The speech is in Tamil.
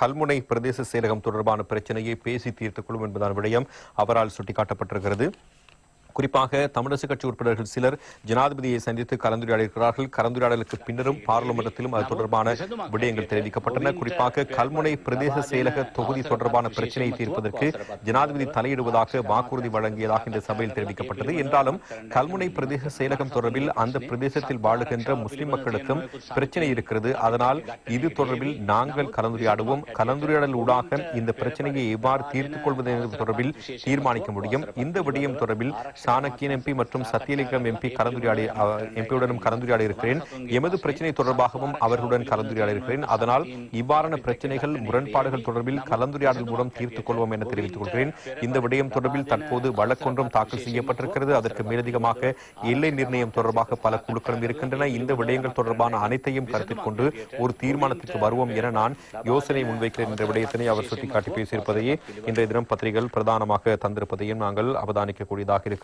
கல்முனை பிரதேச செயலகம் தொடர்பான பிரச்சனையை பேசி தீர்த்துக் கொள்ளும் என்பதான விடயம் அவரால் சுட்டிக்காட்டப்பட்டிருக்கிறது. குறிப்பாக தமிழரசு கட்சி உறுப்பினர்கள் சிலர் ஜனாதிபதியை சந்தித்து கலந்துரையாடியிருக்கிறார்கள். கலந்துரையாடலுக்கு பின்னரும் பாராளுமன்றத்திலும் அது தொடர்பான விடயங்கள் தெரிவிக்கப்பட்டன. குறிப்பாக கல்முனை பிரதேச செயலக தொகுதி தொடர்பான பிரச்சினையை தீர்ப்பதற்கு ஜனாதிபதி தலையிடுவதாக வாக்குறுதி வழங்கியதாக இந்த சபையில் தெரிவிக்கப்பட்டது. என்றாலும் கல்முனை பிரதேச செயலகம் தொடர்பில் அந்த பிரதேசத்தில் வாழுகின்ற முஸ்லிம் மக்களுக்கும் பிரச்சனை இருக்கிறது. அதனால் இது தொடர்பில் நாங்கள் கலந்துரையாடுவோம். கலந்துரையாடல் ஊடாக இந்த பிரச்சனையை எவ்வாறு தீர்த்துக் கொள்வது என்பது தொடர்பில் தீர்மானிக்க முடியும். இந்த விடயம் தொடர்பில் சாணக்கியன் எம்பி மற்றும் சத்தியலிங்கம் எம்பி கலந்துரையாடி எம்பியுடனும் கலந்துரையாடி இருக்கிறேன். எமது பிரச்சனை தொடர்பாகவும் அவர்களுடன் கலந்துரையாடி இருக்கிறேன். அதனால் இவ்வாறான பிரச்சனைகள் முரண்பாடுகள் தொடர்பில் கலந்துரையாடல் மூலம் தீர்த்துக் கொள்வோம் என தெரிவித்துக் கொள்கிறேன். இந்த விடயம் தொடர்பில் தற்போது வழக்கொன்றும் தாக்கல் செய்யப்பட்டிருக்கிறது. அதற்கு மேலதிகமாக எல்லை நிர்ணயம் தொடர்பாக பல குழுக்களும் இருக்கின்றன. இந்த விடயங்கள் தொடர்பான அனைத்தையும் கருத்தில் கொண்டு ஒரு தீர்மானத்திற்கு வருவோம் என நான் யோசனை முன்வைக்கிறேன். என்ற விடயத்தினை அவர் சுட்டிக்காட்டி பேசியிருப்பதையே இன்றைய தினம் பத்திரிகைகள் பிரதானமாக தந்திருப்பதையும் நாங்கள் அவதானிக்கக்கூடியதாக இருக்கிறது.